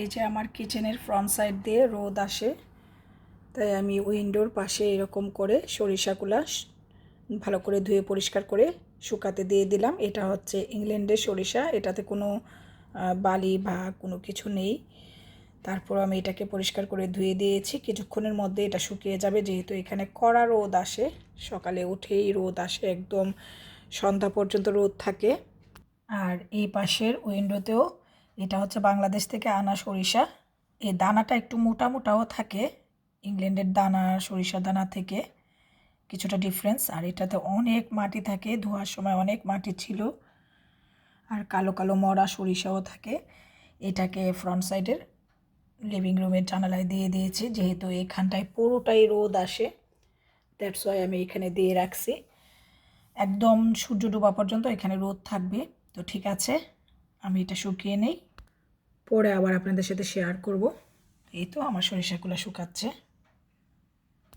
এই যে আমার কিচেনের ফ্রন্ট সাইড দিয়ে রোদ আসে, তাই আমি উইন্ডোর পাশে এরকম করে সরিষাগুলা ভালো করে ধুয়ে পরিষ্কার করে শুকাতে দিয়ে দিলাম। এটা হচ্ছে ইংল্যান্ডের সরিষা, এটাতে কোনো বালি বা কোনো কিছু নেই। তারপর আমি এটাকে পরিষ্কার করে ধুয়ে দিয়েছি। কিছুক্ষণের মধ্যে এটা শুকিয়ে যাবে, যেহেতু এখানে কড়া রোদ আসে, সকালে উঠেই রোদ আসে, একদম সন্ধ্যা পর্যন্ত রোদ থাকে। আর এই পাশের উইন্ডোতেও এটা হচ্ছে বাংলাদেশ থেকে আনা সরিষা। এই দানাটা একটু মোটা মোটাও থাকে, ইংল্যান্ডের দানা সরিষা দানা থেকে কিছুটা ডিফারেন্স আর এটাতে অনেক মাটি থাকে, ধোয়ার সময় অনেক মাটি ছিল। আর কালো কালো মরা সরিষাও থাকে। এটাকে ফ্রন্ট সাইডের লিভিং রুমের জানালায় দিয়ে দিয়েছি, যেহেতু এখানটায় পুরোটাই রোদ আসে। দ্যাটস ওয়াই আমি এখানে দিয়ে রাখছি। একদম সূর্য ডোবা পর্যন্ত এখানে রোদ থাকবে। তো ঠিক আছে। আমি এটা শুকিয়ে নেই। পরে আবার আপনাদের সাথে শেয়ার করব। এই তো আমার সরিষাগুলো শুকাচ্ছে।